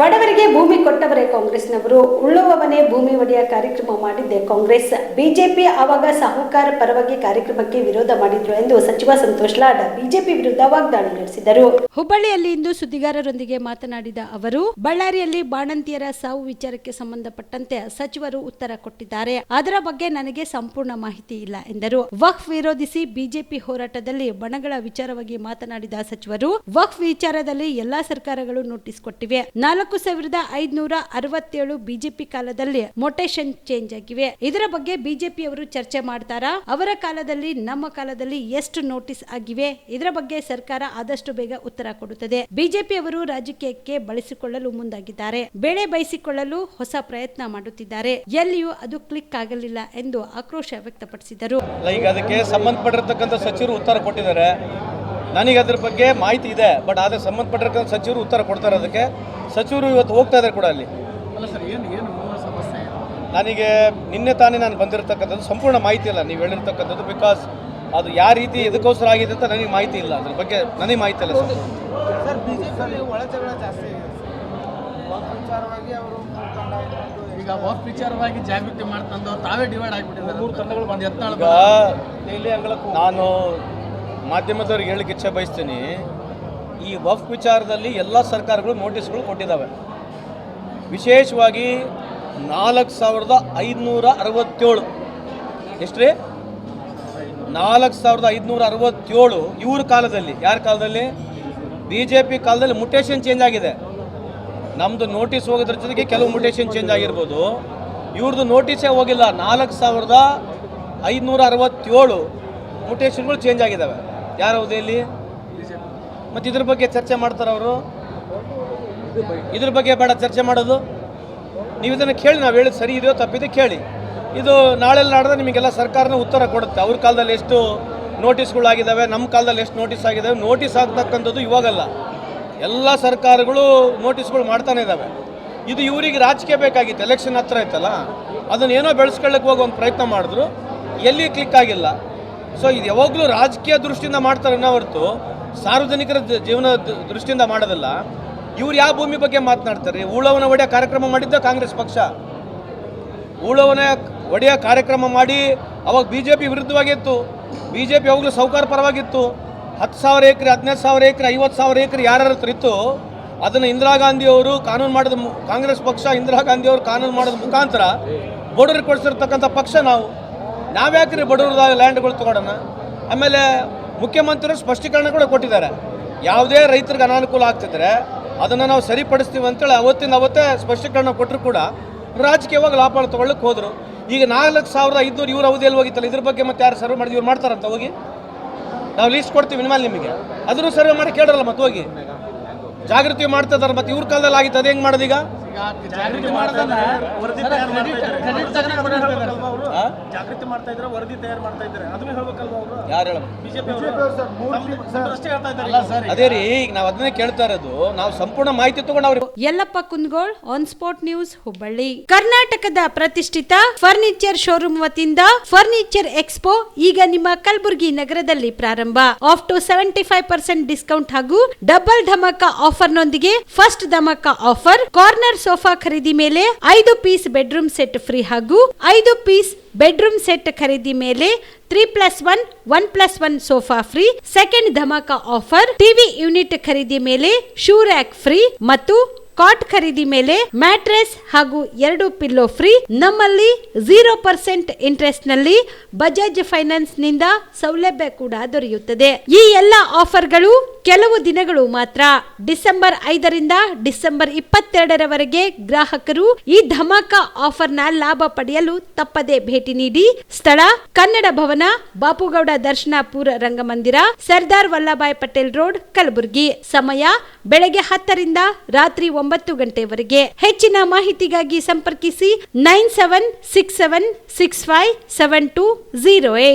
ಬಡವರಿಗೆ ಭೂಮಿ ಕೊಟ್ಟವರೇ ಕಾಂಗ್ರೆಸ್ನವರು. ಉಳ್ಳುವವನೇ ಭೂಮಿ ಒಡೆಯ ಕಾರ್ಯಕ್ರಮ ಮಾಡಿದ್ದೆ ಕಾಂಗ್ರೆಸ್. ಬಿಜೆಪಿ ಆವಾಗ ಸಾಹುಕಾರ ಪರವಾಗಿ ಕಾರ್ಯಕ್ರಮಕ್ಕೆ ವಿರೋಧ ಮಾಡಿದ್ರು ಎಂದು ಸಚಿವ ಸಂತೋಷ್ ಲಾಡ್ ಬಿಜೆಪಿ ವಿರುದ್ಧ ವಾಗ್ದಾಳಿ ನಡೆಸಿದರು. ಹುಬ್ಬಳ್ಳಿಯಲ್ಲಿ ಇಂದು ಸುದ್ದಿಗಾರರೊಂದಿಗೆ ಮಾತನಾಡಿದ ಅವರು, ಬಳ್ಳಾರಿಯಲ್ಲಿ ಬಾಣಂತಿಯರ ಸಾವು ವಿಚಾರಕ್ಕೆ ಸಂಬಂಧಪಟ್ಟಂತೆ ಸಚಿವರು ಉತ್ತರ ಕೊಟ್ಟಿದ್ದಾರೆ. ಅದರ ಬಗ್ಗೆ ನನಗೆ ಸಂಪೂರ್ಣ ಮಾಹಿತಿ ಇಲ್ಲ ಎಂದರು. ವಕ್ಫ್ ವಿರೋಧಿಸಿ ಬಿಜೆಪಿ ಹೋರಾಟದಲ್ಲಿ ಬಣಗಳ ವಿಚಾರವಾಗಿ ಮಾತನಾಡಿದ ಸಚಿವರು, ವಕ್ಫ್ ವಿಚಾರದಲ್ಲಿ ಎಲ್ಲಾ ಸರ್ಕಾರಗಳು ನೋಟಿಸ್ ಕೊಟ್ಟಿವೆ. ನಾಲ್ಕು ಸಾವಿರದ ಐದುನೂರ ಅರವತ್ತೇಳು ಬಿಜೆಪಿ ಕಾಲದಲ್ಲಿ ಮೊಟೇಶನ್ ಚೇಂಜ್ ಆಗಿವೆ. ಇದರ ಬಗ್ಗೆ ಬಿಜೆಪಿ ಅವರು ಚರ್ಚೆ ಮಾಡ್ತಾರಾ? ಅವರ ಕಾಲದಲ್ಲಿ, ನಮ್ಮ ಕಾಲದಲ್ಲಿ ಎಷ್ಟು ನೋಟಿಸ್ ಆಗಿವೆ? ಇದರ ಬಗ್ಗೆ ಸರ್ಕಾರ ಆದಷ್ಟು ಬೇಗ ಉತ್ತರ ಕೊಡುತ್ತದೆ. ಬಿಜೆಪಿ ಅವರು ರಾಜಕೀಯಕ್ಕೆ ಬಳಸಿಕೊಳ್ಳಲು ಮುಂದಾಗಿದ್ದಾರೆ. ಬೇಳೆ ಬಯಸಿಕೊಳ್ಳಲು ಹೊಸ ಪ್ರಯತ್ನ ಮಾಡುತ್ತಿದ್ದಾರೆ. ಎಲ್ಲಿಯೂ ಅದು ಕ್ಲಿಕ್ ಆಗಲಿಲ್ಲ ಎಂದು ಆಕ್ರೋಶ ವ್ಯಕ್ತಪಡಿಸಿದರು. ಅದಕ್ಕೆ ಸಂಬಂಧಪಟ್ಟಿರತಕ್ಕಂಥ ಸಚಿವರು ಉತ್ತರ ಕೊಟ್ಟಿದ್ದಾರೆ. ನನಗೆ ಅದ್ರ ಬಗ್ಗೆ ಮಾಹಿತಿ ಇದೆ ಬಟ್ ಆದರೆ ಸಂಬಂಧಪಟ್ಟಿರ್ತಕ್ಕಂಥ ಸಚಿವರು ಉತ್ತರ ಕೊಡ್ತಾರೆ ಅದಕ್ಕೆ ಸಚಿವರು ಇವತ್ತು ಹೋಗ್ತಾ ಇದ್ದಾರೆ ಕೂಡ ಅಲ್ಲಿ. ಅಲ್ಲ ಸರ್ ಏನು ಏನು ಸಮಸ್ಯೆ? ನನಗೆ ನಿನ್ನೆ ತಾನೇ ನಾನು ಬಂದಿರತಕ್ಕಂಥದ್ದು ಸಂಪೂರ್ಣ ಮಾಹಿತಿ ಇಲ್ಲ ನೀವು ಹೇಳಿರ್ತಕ್ಕಂಥದ್ದು ಬಿಕಾಸ್ ಅದು ಯಾವ ರೀತಿ ಎದಕ್ಕೋಸ್ಕರ ಆಗಿದೆ ಅಂತ ನನಗೆ ಮಾಹಿತಿ ಇಲ್ಲ ಅದ್ರ ಬಗ್ಗೆ ನನಗೆ ಮಾಹಿತಿ ಇಲ್ಲ ಸರ್. ಸರ್ ಬಿಜೆಪಿಯಲ್ಲಿ ಒಳಜಗಳ ಜಾಸ್ತಿ ಇದೆ ವಿಚಾರವಾಗಿ ಅವರು ಈಗ ವಾಕ್ ವಿಚಾರವಾಗಿ ಜಾಗೃತಿ ಮಾಡ್ತಂದು ತಾವೇ ಡಿವೈಡ್ ಆಗಿಬಿಟ್ಟಿದ್ದಾರೆ. ಮೂರು ತಂಡಗಳು ಬಂದು ಎತ್ತಾಳ ನಾನು ಮಾಧ್ಯಮದವ್ರಿಗೆ ಹೇಳಕ್ಕೆ ಇಚ್ಛೆ ಬಯಸ್ತೀನಿ, ಈ ವಫ್ ವಿಚಾರದಲ್ಲಿ ಎಲ್ಲ ಸರ್ಕಾರಗಳು ನೋಟಿಸ್ಗಳು ಕೊಟ್ಟಿದ್ದಾವೆ. ವಿಶೇಷವಾಗಿ ನಾಲ್ಕು ಸಾವಿರದ ಐದುನೂರ ಅರವತ್ತೇಳು. ಎಷ್ಟು ರೀ ನಾಲ್ಕು ಸಾವಿರದ ಐದುನೂರ ಅರವತ್ತೇಳು, ಇವ್ರ ಕಾಲದಲ್ಲಿ, ಯಾರ ಕಾಲದಲ್ಲಿ? ಬಿ ಜೆ ಪಿ ಕಾಲದಲ್ಲಿ ಮುಟೇಶನ್ ಚೇಂಜ್ ಆಗಿದೆ. ನಮ್ಮದು ನೋಟಿಸ್ ಹೋಗೋದ್ರ ಜೊತೆಗೆ ಕೆಲವು ಮುಟೇಶನ್ ಚೇಂಜ್ ಆಗಿರ್ಬೋದು. ಇವ್ರದ್ದು ನೋಟಿಸೇ ಹೋಗಿಲ್ಲ, ನಾಲ್ಕು ಸಾವಿರದ ಐದುನೂರ ಅರವತ್ತೇಳು ಮುಟೇಶನ್ಗಳು ಚೇಂಜ್ ಆಗಿದ್ದಾವೆ ಯಾರ ಅವಧಿಯಲ್ಲಿ ಮತ್ತು ಇದ್ರ ಬಗ್ಗೆ ಚರ್ಚೆ ಮಾಡ್ತಾರೆ ಅವರು? ಇದ್ರ ಬಗ್ಗೆ ಬೇಡ ಚರ್ಚೆ ಮಾಡೋದು. ನೀವು ಇದನ್ನು ಕೇಳಿ, ನಾವು ಹೇಳೋದು ಸರಿ ಇದೆಯೋ ತಪ್ಪಿದೆ ಕೇಳಿ. ಇದು ನಾಳೆ ನಾಡ್ದೆ ನಿಮಗೆಲ್ಲ ಸರ್ಕಾರನ ಉತ್ತರ ಕೊಡುತ್ತೆ. ಅವ್ರ ಕಾಲದಲ್ಲಿ ಎಷ್ಟು ನೋಟಿಸ್ಗಳಾಗಿದ್ದಾವೆ ನಮ್ಮ ಕಾಲದಲ್ಲಿ ಎಷ್ಟು ನೋಟಿಸ್ ಆಗಿದ್ದಾವೆ, ನೋಟಿಸ್ ಆಗ್ತಕ್ಕಂಥದ್ದು ಇವಾಗಲ್ಲ. ಎಲ್ಲ ಸರ್ಕಾರಗಳು ನೋಟಿಸ್ಗಳು ಮಾಡ್ತಾನೆ ಇದ್ದಾವೆ ಇದು ಇವರಿಗೆ ರಾಜಕೀಯ ಬೇಕಾಗಿತ್ತು. ಎಲೆಕ್ಷನ್ ಹತ್ರ ಇತ್ತಲ್ಲ ಅದನ್ನ ಏನೋ ಬೆಳೆಸ್ಕೊಳ್ಳಕ್ಕೆ ಹೋಗಿ ಒಂದು ಪ್ರಯತ್ನ ಮಾಡಿದ್ರು. ಎಲ್ಲಿ ಕ್ಲಿಕ್ ಆಗಿಲ್ಲ. ಸೊ ಇದು ಯಾವಾಗಲೂ ರಾಜಕೀಯ ದೃಷ್ಟಿಯಿಂದ ಮಾಡ್ತಾರೆ ಅನ್ನೋ ಹೊರತು ಸಾರ್ವಜನಿಕರ ಜೀವನ ದೃಷ್ಟಿಯಿಂದ ಮಾಡೋದಲ್ಲ. ಇವ್ರು ಯಾವ ಭೂಮಿ ಬಗ್ಗೆ ಮಾತನಾಡ್ತಾರೆ? ಉಳವನ ಒಡೆಯ ಕಾರ್ಯಕ್ರಮ ಮಾಡಿದ್ದ ಕಾಂಗ್ರೆಸ್ ಪಕ್ಷ. ಉಳವನ ಒಡೆಯ ಕಾರ್ಯಕ್ರಮ ಮಾಡಿ ಅವಾಗ ಬಿ ಜೆ ಪಿ ವಿರುದ್ಧವಾಗಿತ್ತು. ಬಿ ಜೆ ಪಿ ಯಾವಾಗಲೂ ಸೌಕಾರ ಪರವಾಗಿತ್ತು. ಹತ್ತು ಸಾವಿರ ಎಕರೆ, ಹದಿನೈದು ಸಾವಿರ ಎಕರೆ, ಐವತ್ತು ಸಾವಿರ ಎಕರೆ ಯಾರು ಹತ್ರ ಇತ್ತು, ಅದನ್ನು ಇಂದಿರಾ ಗಾಂಧಿ ಅವರು ಕಾನೂನು ಮಾಡಿದ ಕಾಂಗ್ರೆಸ್ ಪಕ್ಷ ಇಂದಿರಾ ಗಾಂಧಿ ಅವರು ಕಾನೂನು ಮಾಡೋದ ಮುಖಾಂತರ ಬೋರ್ಡರ್ ಕೊಡಿಸಿರ್ತಕ್ಕಂಥ ಪಕ್ಷ ನಾವು. ನಾವ್ಯಾಕ್ರಿ ಬಡವ್ರದಾಗ ಲ್ಯಾಂಡ್ಗಳು ತಗೊಳ್ಳೋಣ ಆಮೇಲೆ ಮುಖ್ಯಮಂತ್ರಿಯವರು ಸ್ಪಷ್ಟೀಕರಣ ಕೂಡ ಕೊಟ್ಟಿದ್ದಾರೆ. ಯಾವುದೇ ರೈತರಿಗೆ ಅನಾನುಕೂಲ ಆಗ್ತಿದ್ರೆ ಅದನ್ನು ನಾವು ಸರಿಪಡಿಸ್ತೀವಿ ಅಂತೇಳಿ ಅವತ್ತಿನ ಅವತ್ತೇ ಸ್ಪಷ್ಟೀಕರಣ ಕೊಟ್ಟರು ಕೂಡ ರಾಜಕೀಯವಾಗಿ ಲಾಭ ತಗೊಳ್ಳಕ್ಕೆ ಹೋದರು. ಈಗ ನಾಲ್ಕು ಸಾವಿರದ ಐದುನೂರು ಇವ್ರ ಅವಧಿಯಲ್ಲಿ ಹೋಗಿತ್ತಲ್ಲ? ಇದ್ರ ಬಗ್ಗೆ ಮತ್ತೆ ಯಾರು ಸರ್ವೆ ಮಾಡಿದ್ರು? ಇವ್ರು ಮಾಡ್ತಾರಂತ ಹೋಗಿ? ನಾವು ಲೀಸ್ಟ್ ಕೊಡ್ತೀವಿ ನಿಮ್ಮಲ್ಲಿ ನಿಮಗೆ. ಅದನ್ನು ಸರ್ವೆ ಮಾಡಿ ಕೇಳಲ್ಲ ಮತ್ತೆ ಹೋಗಿ. ಜಾಗೃತಿ ಮಾಡ್ತಾ ಇದಾರೆ ಮತ್ತೆ ಇವ್ರ ಕಾಲದಲ್ಲಿ ಆಗಿತ್ತು ಅದು ಹೆಂಗೆ ಮಾಡೋದೀಗ ಮಾಡ್ತಾ ಇದ್ರೆ ವರದಿ ತಯಾರು ಮಾಡ್ತಾ ಇದ್ದಾರೆ. ಅದನ್ನ ಹೇಳ್ಬೇಕಲ್ವಾ ಅವರು? ಯಾರು ಹೇಳ ಬಿಜೆಪಿ ಅಷ್ಟೇ ಹೇಳ್ತಾ ಇದ್ದಾರೆ ಸರ್ ಅದೇ ರೀ ಈಗ ನಾವು ಅದನ್ನೇ ಕೇಳ್ತಾ ಇರೋದು ನಾವು ಸಂಪೂರ್ಣ ಮಾಹಿತಿ ತಗೊಂಡು ಅವ್ರಿಗೆ Yallappa Kundgol on spot news Hubballi. ಕರ್ನಾಟಕದ ಪ್ರತಿಷ್ಠಿತ ಫರ್ನಿಚರ್ ಶೋರೂಮ್ ವತಿಯಿಂದ ಫರ್ನಿಚರ್ ಎಕ್ಸ್ಪೋ ಈಗ ನಿಮ್ಮ ಕಲಬುರಗಿ ನಗರದಲ್ಲಿ ಪ್ರಾರಂಭ. Off to seventy five percent discount ಹಾಗೂ ಡಬಲ್ ಧಮಕ ಆಫರ್ ನೊಂದಿಗೆ ಫಸ್ಟ್ ಧಮಕ ಆಫರ್ ಕಾರ್ನರ್ ಸೋಫಾ ಖರೀದಿ ಮೇಲೆ ಐದು ಪೀಸ್ ಬೆಡ್ರೂಮ್ ಸೆಟ್ ಫ್ರೀ ಹಾಗೂ ಐದು ಪೀಸ್ ಬೆಡ್ರೂಮ್ ಸೆಟ್ ಖರೀದಿ ಮೇಲೆ three plus one one plus one sofa free, second dhamaka offer, TV unit ಖರೀದಿ ಮೇಲೆ ಶೂ ರ್ಯಾಕ್ ಫ್ರೀ ಮತ್ತು ಕಾಟ್ ಖರೀದಿ ಮೇಲೆ ಮ್ಯಾಟ್ರೆಸ್ ಹಾಗೂ ಎರಡು ಪಿಲ್ಲೋ ಫ್ರೀ. ನಮ್ಮಲ್ಲಿ ಝೀರೋ ಪರ್ಸೆಂಟ್ ಇಂಟ್ರೆಸ್ಟ್ನಲ್ಲಿ ಬಜಾಜ್ ಫೈನಾನ್ಸ್ನಿಂದ ಸೌಲಭ್ಯ ಕೂಡ ದೊರೆಯುತ್ತದೆ. ಈ ಎಲ್ಲ ಆಫರ್ಗಳು ಕೆಲವು ದಿನಗಳು ಮಾತ್ರ. ಡಿಸೆಂಬರ್ ಐದರಿಂದ ಡಿಸೆಂಬರ್ ಇಪ್ಪತ್ತೆರಡರವರೆಗೆ ಗ್ರಾಹಕರು ಈ ಧಮಾಕ ಆಫರ್ನ ಲಾಭ ಪಡೆಯಲು ತಪ್ಪದೆ ಭೇಟಿ ನೀಡಿ. ಸ್ಥಳ, ಕನ್ನಡ ಭವನ, ಬಾಪುಗೌಡ ದರ್ಶನಾಪುರ ರಂಗಮಂದಿರ, ಸರ್ದಾರ್ ವಲ್ಲಭಾಯ್ ಪಟೇಲ್ ರೋಡ್, ಕಲಬುರಗಿ. ಸಮಯ ಬೆಳಗ್ಗೆ ಹತ್ತರಿಂದ ರಾತ್ರಿ ಒಂಬತ್ತು ಗಂಟೆವರೆಗೆ. ಹೆಚ್ಚಿನ ಮಾಹಿತಿಗಾಗಿ ಸಂಪರ್ಕಿಸಿ nine seven six seven six five seven two zero eight.